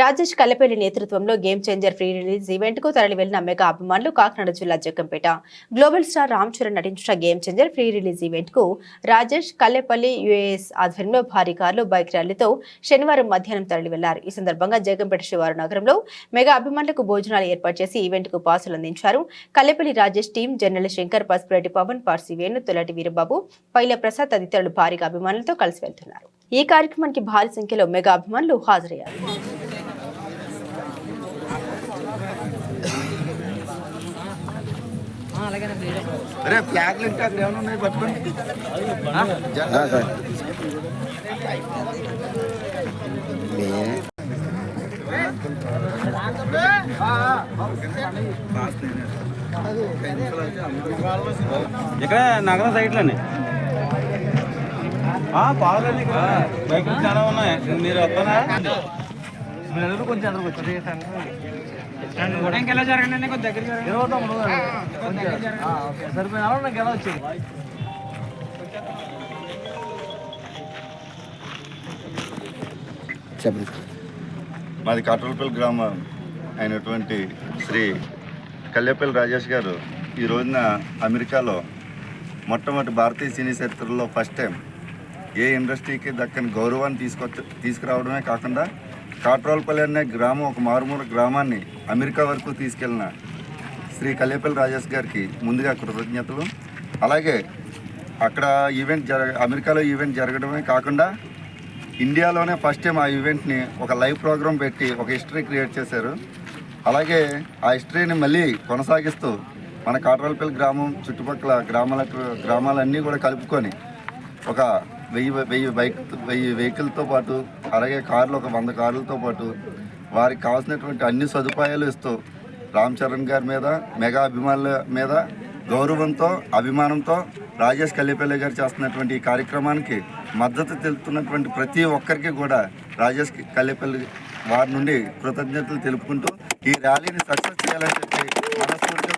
రాజేష్ కల్లపల్లి నేతృత్వంలో game changer pre release ఈవెంట్కు తరలి వెళ్ళిన మెగా అభిమానులు కాకినాడ జిల్లా జగ్గంపేట. గ్లోబల్ స్టార్ రామ్ చరణ్ నటించిన గేమ్ చేంజర్ ఫ్రీ రిలీజ్ ఈవెంట్కు రాజేష్ కల్లెపల్లి యుఏఎస్ ఆధ్వర్యంలో భారీ కార్లు బైక్ ర్యాలీతో శనివారం మధ్యాహ్నం తరలి వెళ్ళారు ఈ సందర్భంగా జగ్గంపేట శివారు నగరంలో మెగా అభిమానులకు భోజనాలు ఏర్పాటు చేసి ఈవెంట్కు పాసులు అందించారు. కల్లెపల్లి రాజేష్ టీం జనరల్ శంకర్ పసుపురెడ్డి పవన్ పార్సి వేణు తొలటి వీరబాబు పైల ప్రసాద్ తదితరులు భారీగా అభిమానులతో కలిసి వెళ్తున్నారు. ఈ కార్యక్రమానికి భారీ సంఖ్యలో మెగా అభిమానులు హాజరయ్యారు. అరే ఫ్లాగ్లు ఇంకా అక్కడ ఏమైనా ఉన్నాయి? పట్టుకోండి. ఇక్కడ నగరం సైట్లోనే పావులండి ఇక్కడ. బైకులు చాలా ఉన్నాయి. మీరు వస్తారా? మీరు కొంచెం అందరికి వచ్చి ఇంకెలా జరగండి. కొంచెం దగ్గర సరిపోయిన నాకు ఎలా వచ్చేది? మాది కాట్రలపల్లి గ్రామం అయినటువంటి శ్రీ కల్లేపల్లి రాజేష్ గారు ఈ రోజున అమెరికాలో మొట్టమొదటి భారతీయ సినీ చరిత్రలో ఫస్ట్ టైం ఏ ఇండస్ట్రీకి దక్కని గౌరవాన్ని తీసుకొచ్చ తీసుకురావడమే కాకుండా కాట్రోల్పల్లి అనే గ్రామం ఒక మారుమూల గ్రామాన్ని అమెరికా వరకు తీసుకెళ్ళిన శ్రీ కల్లేపల్లి రాజేష్ గారికి ముందుగా కృతజ్ఞతలు. అలాగే అక్కడ ఈవెంట్ జరగ అమెరికాలో ఈవెంట్ జరగడమే కాకుండా ఇండియాలోనే ఫస్ట్ టైం ఆ ఈవెంట్ని ఒక లైవ్ ప్రోగ్రామ్ పెట్టి ఒక హిస్టరీ క్రియేట్ చేశారు. అలాగే ఆ హిస్టరీని మళ్ళీ కొనసాగిస్తూ మన కాట్రాలపల్లి గ్రామం చుట్టుపక్కల గ్రామాల గ్రామాలన్నీ కూడా కలుపుకొని ఒక వెయ్యి వెయ్యి బైక్ వెయ్యి వెహికల్తో పాటు అలాగే కార్లు ఒక వంద కార్లతో పాటు వారికి కావాల్సినటువంటి అన్ని సదుపాయాలు ఇస్తూ రామ్ చరణ్ గారి మీద మెగా అభిమానుల మీద గౌరవంతో అభిమానంతో రాజేష్ కల్లిపల్లి గారు చేస్తున్నటువంటి ఈ కార్యక్రమానికి మద్దతు తెలుపుతున్నటువంటి ప్రతి ఒక్కరికి కూడా రాజేష్ కల్లిపల్లి వారి నుండి కృతజ్ఞతలు తెలుపుకుంటూ ఈ ర్యాలీని సక్సెస్ చేయాలని చెప్పి మనస్ఫూర్తిగా